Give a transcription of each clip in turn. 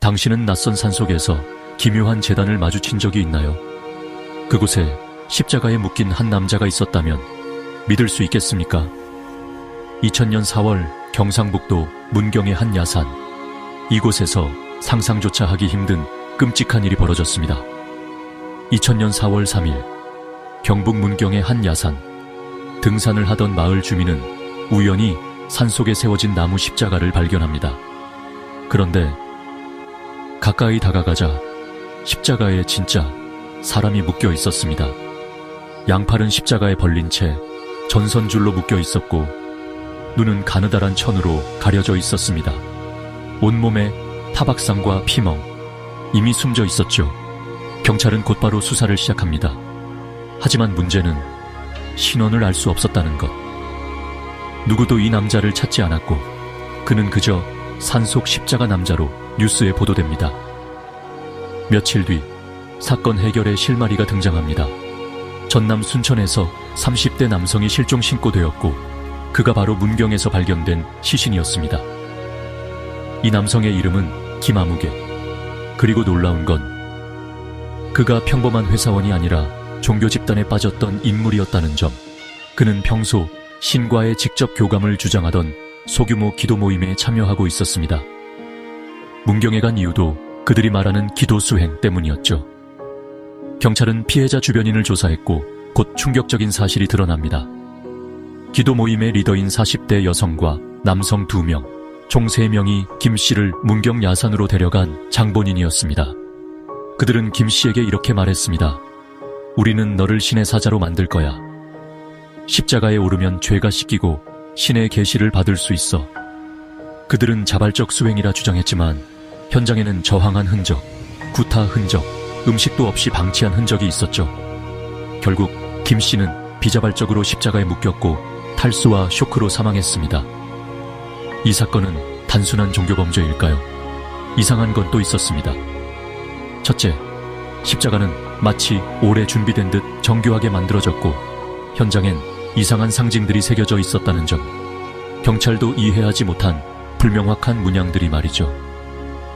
당신은 낯선 산속에서 기묘한 재단을 마주친 적이 있나요? 그곳에 십자가에 묶인 한 남자가 있었다면 믿을 수 있겠습니까? 2000년 4월 경상북도 문경의 한 야산. 이곳에서 상상조차 하기 힘든 끔찍한 일이 벌어졌습니다. 2000년 4월 3일 경북 문경의 한 야산. 등산을 하던 마을 주민은 우연히 산속에 세워진 나무 십자가를 발견합니다. 그런데 가까이 다가가자 십자가에 진짜 사람이 묶여 있었습니다. 양팔은 십자가에 벌린 채 전선줄로 묶여 있었고 눈은 가느다란 천으로 가려져 있었습니다. 온몸에 타박상과 피멍 이미 숨져 있었죠. 경찰은 곧바로 수사를 시작합니다. 하지만 문제는 신원을 알 수 없었다는 것. 누구도 이 남자를 찾지 않았고 그는 그저 산속 십자가 남자로 뉴스에 보도됩니다. 며칠 뒤 사건 해결의 실마리가 등장합니다. 전남 순천에서 30대 남성이 실종 신고되었고 그가 바로 문경에서 발견된 시신이었습니다. 이 남성의 이름은 김아무개. 그리고 놀라운 건 그가 평범한 회사원이 아니라 종교 집단에 빠졌던 인물이었다는 점. 그는 평소 신과의 직접 교감을 주장하던 소규모 기도 모임에 참여하고 있었습니다. 문경에 간 이유도 그들이 말하는 기도 수행 때문이었죠. 경찰은 피해자 주변인을 조사했고 곧 충격적인 사실이 드러납니다. 기도 모임의 리더인 40대 여성과 남성 2명, 총 3명이 김 씨를 문경 야산으로 데려간 장본인이었습니다. 그들은 김 씨에게 이렇게 말했습니다. 우리는 너를 신의 사자로 만들 거야. 십자가에 오르면 죄가 씻기고 신의 계시를 받을 수 있어. 그들은 자발적 수행이라 주장했지만 현장에는 저항한 흔적, 구타 흔적, 음식도 없이 방치한 흔적이 있었죠. 결국 김 씨는 비자발적으로 십자가에 묶였고 탈수와 쇼크로 사망했습니다. 이 사건은 단순한 종교 범죄일까요? 이상한 건 또 있었습니다. 첫째, 십자가는 마치 오래 준비된 듯 정교하게 만들어졌고 현장엔 이상한 상징들이 새겨져 있었다는 점. 경찰도 이해하지 못한 불명확한 문양들이 말이죠.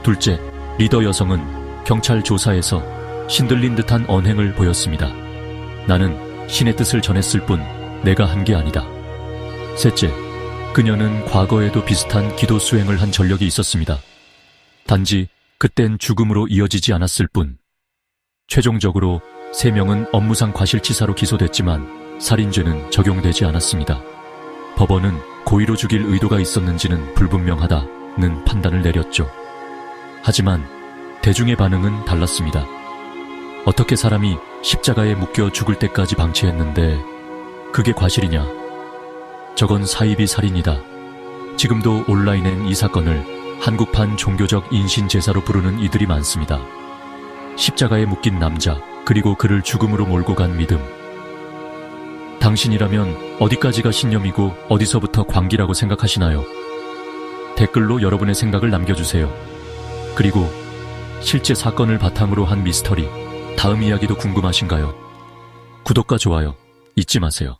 둘째, 리더 여성은 경찰 조사에서 신들린 듯한 언행을 보였습니다. 나는 신의 뜻을 전했을 뿐 내가 한 게 아니다. 셋째, 그녀는 과거에도 비슷한 기도 수행을 한 전력이 있었습니다. 단지 그땐 죽음으로 이어지지 않았을 뿐. 최종적으로 세 명은 업무상 과실치사로 기소됐지만 살인죄는 적용되지 않았습니다. 법원은 고의로 죽일 의도가 있었는지는 불분명하다는 판단을 내렸죠. 하지만 대중의 반응은 달랐습니다. 어떻게 사람이 십자가에 묶여 죽을 때까지 방치했는데 그게 과실이냐? 저건 사이비 살인이다. 지금도 온라인엔 이 사건을 한국판 종교적 인신 제사로 부르는 이들이 많습니다. 십자가에 묶인 남자, 그리고 그를 죽음으로 몰고 간 믿음. 당신이라면 어디까지가 신념이고 어디서부터 광기라고 생각하시나요? 댓글로 여러분의 생각을 남겨주세요. 그리고 실제 사건을 바탕으로 한 미스터리, 다음 이야기도 궁금하신가요? 구독과 좋아요 잊지 마세요.